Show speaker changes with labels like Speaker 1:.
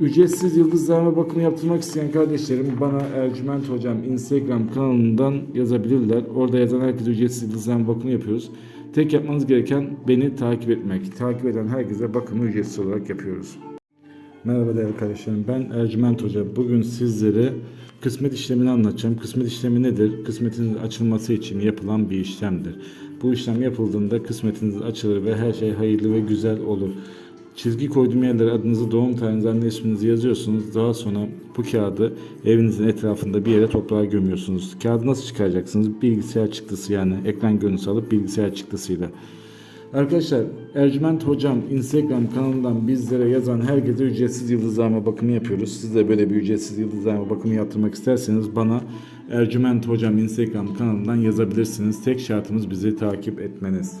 Speaker 1: Ücretsiz yıldızlarma bakımı yaptırmak isteyen kardeşlerim bana Ercüment Hocam Instagram kanalından yazabilirler. Orada yazan herkese ücretsiz yıldızlarma bakımı yapıyoruz. Tek yapmanız gereken beni takip etmek. Takip eden herkese bakımı ücretsiz olarak yapıyoruz. Merhaba değerli kardeşlerim. Ben Ercüment Hoca. Bugün sizlere kısmet işlemini anlatacağım. Kısmet işlemi nedir? Kısmetinizin açılması için yapılan bir işlemdir. Bu işlem yapıldığında kısmetiniz açılır ve her şey hayırlı ve güzel olur. Çizgi koyduğum yerlere adınızı, doğum tarihinizi, anne isminizi yazıyorsunuz. Daha sonra bu kağıdı evinizin etrafında bir yere toprağa gömüyorsunuz. Kağıdı nasıl çıkaracaksınız? Bilgisayar çıktısı yani ekran görüntüsü alıp bilgisayar çıktısıyla. Arkadaşlar Ercüment Hocam Instagram kanalından bizlere yazan herkese ücretsiz yıldızlama bakımı yapıyoruz. Siz de böyle bir ücretsiz yıldızlama bakımı yaptırmak isterseniz bana Ercüment Hocam Instagram kanalından yazabilirsiniz. Tek şartımız bizi takip etmeniz.